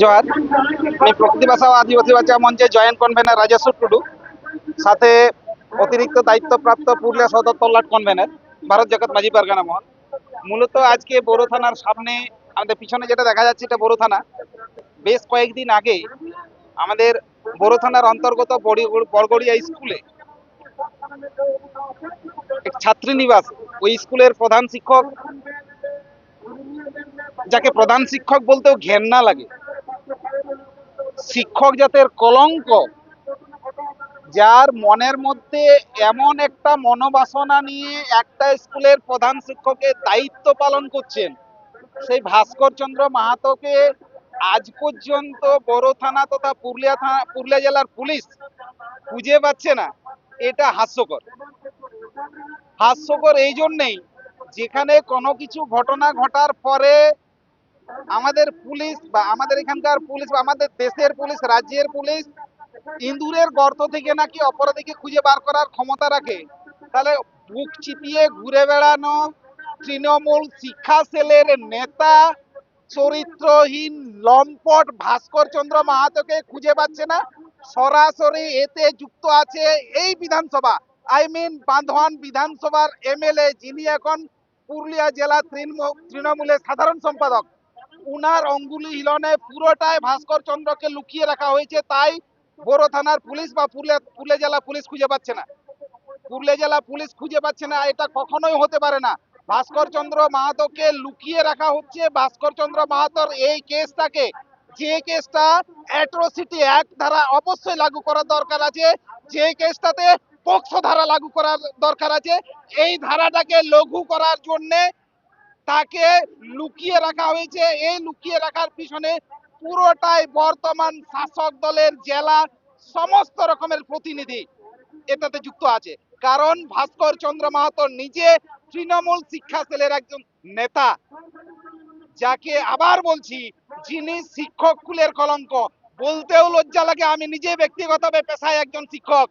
জোহার। আমি প্রকৃতি ভাষা ও আদিবাসী ভাষা মঞ্চে জয়েন্ট কনভেনার রাজস্ব টুডু। সাথে অতিরিক্ত দায়িত্বপ্রাপ্ত পুরুলিয়া সদর তল্লাট কনভেনার ভারত জগৎ মাঝি পারগানা মহল মূলত আজকে বড় থানার সামনে আমাদের পিছনে যেটা দেখা যাচ্ছে এটা বড় থানা। বেশ কয়েকদিন আগে আমাদের বড় থানার অন্তর্গত বরগড়িয়া স্কুলে এক ছাত্রী নিবাস। ওই স্কুলের প্রধান শিক্ষক, যাকে প্রধান শিক্ষক বলতেও ঘেন্না লাগে। শিক্ষক জাতের কলঙ্ক, যার মনের মধ্যে এমন একটা মনোবাসনা নিয়ে একটা স্কুলের প্রধান শিক্ষকের দায়িত্ব পালন করছেন, সেই ভাস্কর চন্দ্র মাহাতোকে আজ পর্যন্ত বড় থানা তথা পুরুলিয়া থানা পুরুলিয়া জেলার পুলিশ খুঁজে পাচ্ছে না। এটা হাস্যকর। হাস্যকর এই জন্যেই যেখানে কোনো কিছু ঘটনা ঘটার পরে আমাদের পুলিশ বা আমাদের এখানকার পুলিশ বা আমাদের দেশের পুলিশ, রাজ্যের পুলিশ ইঁদুরের গর্ত থেকে নাকি অপরাধীকে খুঁজে বার করার ক্ষমতা রাখে? তাহলে বুক চিপিয়ে ঘুরে বেড়ানো তৃণমূল শিক্ষা সেলের নেতা, চরিত্রহীন লম্পট ভাস্কর চন্দ্র মাহাতোকে খুঁজে পাচ্ছে না? সরাসরি এতে যুক্ত আছে এই বিধানসভা। আই মিন বান্ধওয়ান বিধানসভার এমএলএ যিনি এখন পুরুলিয়া জেলা তৃণমূলের সাধারণ সম্পাদক। উনার অঙ্গুলি হিলনে পুরোটাই ভাস্কর চন্দ্রকে লুকিয়ে রাখা হয়েছে, তাই বড় থানার পুলিশ বা পুরুলিয়া জেলা পুলিশ খুঁজে পাচ্ছে না। পুরুলিয়া জেলা পুলিশ খুঁজে পাচ্ছে না, এটা কখনোই হতে পারে না। ভাস্কর চন্দ্র মাহাতোকে লুকিয়ে রাখা হচ্ছে, ভাস্কর চন্দ্র মাহাতোর এই কেসটাকে, যে কেসটা অ্যাট্রোসিটি অ্যাক্ট ধারা অবশ্যই লাগু করার দরকার আছে, যে কেসটাতে পক্সো ধারা লাগু করার দরকার আছে, এই ধারাটাকে লঘু করার জন্যে তাকে লুকিয়ে রাখা হয়েছে। এই লুকিয়ে রাখার পিছনে পুরোটাই বর্তমান শাসক দলের জেলা সমস্ত রকমের প্রতিনিধি এটাতে যুক্ত আছে। কারণ ভাস্কর চন্দ্র মাহাতো নিজে তৃণমূল শিক্ষা সেলের একজন নেতা। যাকে আবার বলছি, যিনি শিক্ষক কুলের কলঙ্ক। বলতেও লজ্জা লাগে, আমি নিজে ব্যক্তিগতভাবে পেশায় একজন শিক্ষক।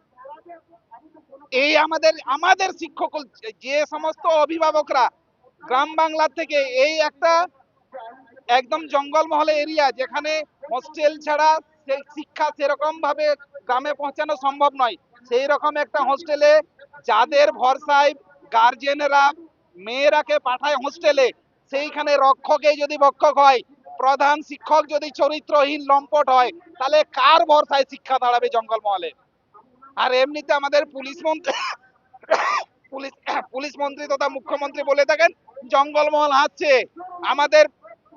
এই আমাদের আমাদের শিক্ষক যে সমস্ত অভিভাবকরা গ্রাম বাংলা থেকে এই একটা একদম জঙ্গলমহলে এরিয়া যেখানে হোস্টেল ছাড়া শিক্ষা সেরকম ভাবে গ্রামে পৌঁছানো সম্ভব নয়। সেই রকম একটা হোস্টেলে যাদের ভরসায় গার্জেনরা মেয়েরাকে পাঠায় হোস্টেলে, সেইখানে রক্ষকে যদি ভক্ষক হয়, প্রধান শিক্ষক যদি চরিত্রহীন লম্পট হয়, তাহলে কার ভরসায় শিক্ষা দাঁড়াবে জঙ্গলমহলে? আর এমনিতে আমাদের পুলিশ মন্ত্রী পুলিশ পুলিশ মন্ত্রী তথা মুখ্যমন্ত্রী বলে থাকেন, জঙ্গলমহল হাঁটছে। আমাদের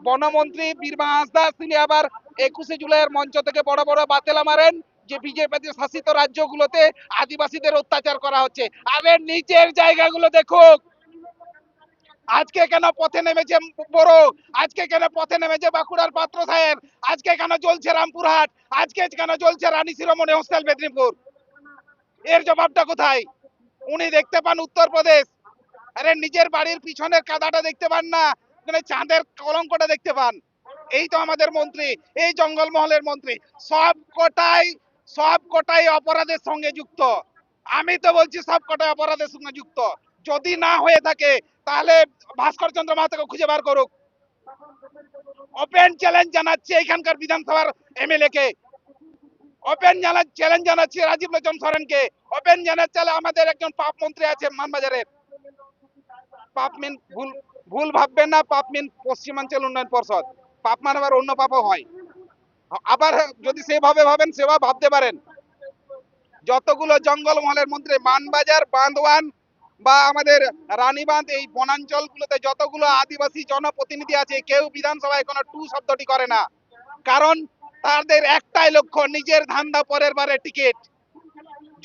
বনমন্ত্রী বীরমা হাঁসদা তিনি আবার একুশে জুলাইয়ের মঞ্চ থেকে বড় বড় বাতেলা মারেন, যে বিজেপি শাসিত রাজ্যগুলোতে আদিবাসীদের অত্যাচার করা হচ্ছে। আরে নিচের জায়গাগুলো দেখুক। আজকে কেন পথে নেমেছে বড়? আজকে কেন পথে নেমেছে বাঁকুড়ার পাত্র সাহেব? আজকে কেন চলছে রামপুরহাট? আজকে কেন চলছে রানী শিরোমণি হোস্টেল মেদিনীপুর? এর জবাবটা কোথায়? উনি দেখতে পান উত্তরপ্রদেশ আরে নিজের বাড়ির পিছনের কাদাটা দেখতে পান না মানে চাঁদের কলঙ্কটা দেখতে পান। এই তো আমাদের মন্ত্রী, এই জঙ্গলমহলের মন্ত্রী। সব কটাই সব কটাই অপরাধের সঙ্গে যুক্ত। আমি তো বলছি সব কটাই অপরাধের সঙ্গে যুক্ত। যদি না হয়ে থাকে, তাহলে ভাস্কর চন্দ্র মাহাতোকে খুঁজে বার করুক। ওপেন চ্যালেঞ্জ জানাচ্ছি এখানকার বিধানসভার এমএলএ কে। ওপেন চ্যালেঞ্জ জানাচ্ছি রাজীব লোচন সরেনকে ওপেন জানাচ্ছে আমাদের একজন পাপ মন্ত্রী আছে মানবাজারের। পাপ মিন ভুল ভুল ভাববেন না, পাপ মিন পশ্চিমাঞ্চল উন্নয়ন পর্ষদ। পাপ মানে আবার অন্য পাপও হয়। আবার যদি সেভাবে ভাবেন সেবা ভাবতে পারেন। যতগুলো জঙ্গলমহলের মন্ত্রী, মানবাজার বান্দওয়ান বা আমাদের রানীবাঁধ, এই বনাঞ্চলগুলোতে যতগুলো আদিবাসী জনপ্রতিনিধি আছে, কেউ বিধানসভায় কোনো টু শব্দটি করে না। কারণ তাদের একটাই লক্ষ্য, নিজের ধান্দা পরের বারে টিকিট।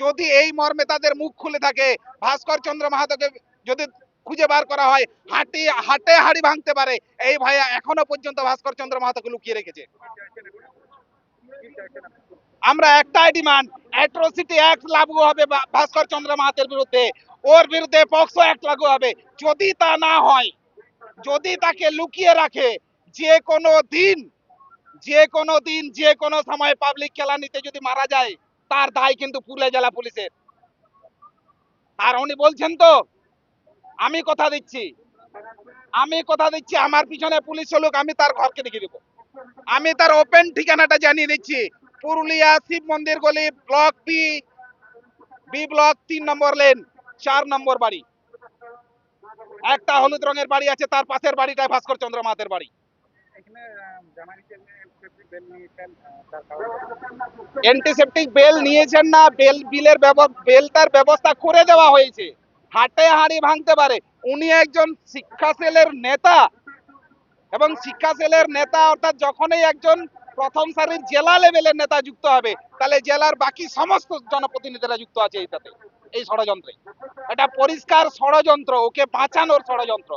যদি এই মর্মে তাদের মুখ খুলে থাকে, ভাস্কর চন্দ্র মাহাতোকে যদি খুঁজে বার করা হয়, হাঁটি, হাটে হাড়ি ভাঙতে পারে। এই ভয়ে এখনও পর্যন্ত ভাস্কর চন্দ্র মাহাতোকে লুকিয়ে রেখেছে। আমরা একটাই ডিমান্ড অ্যাট্রোসিটি অ্যাক্ট লাগু হবে ভাস্কর চন্দ্র মাহাতের বিরুদ্ধে। ওর বিরুদ্ধে পক্সো অ্যাক্ট লাগু হবে। যদি তা না হয়, যদি তাকে লুকিয়ে রাখে, যে কোনো দিন, যে কোনো দিন, যে কোনো সময় পাবলিক খেলানিতে যদি মারা যায় তার দায় কিন্তু পুরুলিয়া জেলা পুলিশের। আর উনি বলছেন তো, আমি কথা দিচ্ছি। আমি কথা দিচ্ছি, আমার পিছনে পুলিশ চলুক আমি তার ঘরকে দেখিয়ে দেবো। আমি তার ওপেন ঠিকানাটা জানিয়ে দিচ্ছি। পুরুলিয়া শিব মন্দির গলি ব্লক বি বি ব্লক তিন নম্বর লেন চার নম্বর বাড়ি। একটা হলুদ রঙের বাড়ি আছে, তার পাশের বাড়িটায় ভাস্কর চন্দ্র মাহাতের বাড়ি। অ্যান্টিসেপটিক বেল নিয়েছেন না বেল বিলের বেলটার ব্যবস্থা করে দেওয়া হয়েছে। হাটে হাঁড়ি ভাঙতে পারে। উনি একজন শিক্ষা সেলের নেতা এবং শিক্ষা সেলের নেতা অর্থাৎ যখনই একজন প্রথম সারির জেলা লেভেলের নেতা যুক্ত হবে, তাহলে জেলার বাকি সমস্ত জনপ্রতিনিধিরা যুক্ত আছে এইটাতে, এই ষড়যন্ত্রে। এটা পরিষ্কার ষড়যন্ত্র, ওকে বাঁচানোর ষড়যন্ত্র।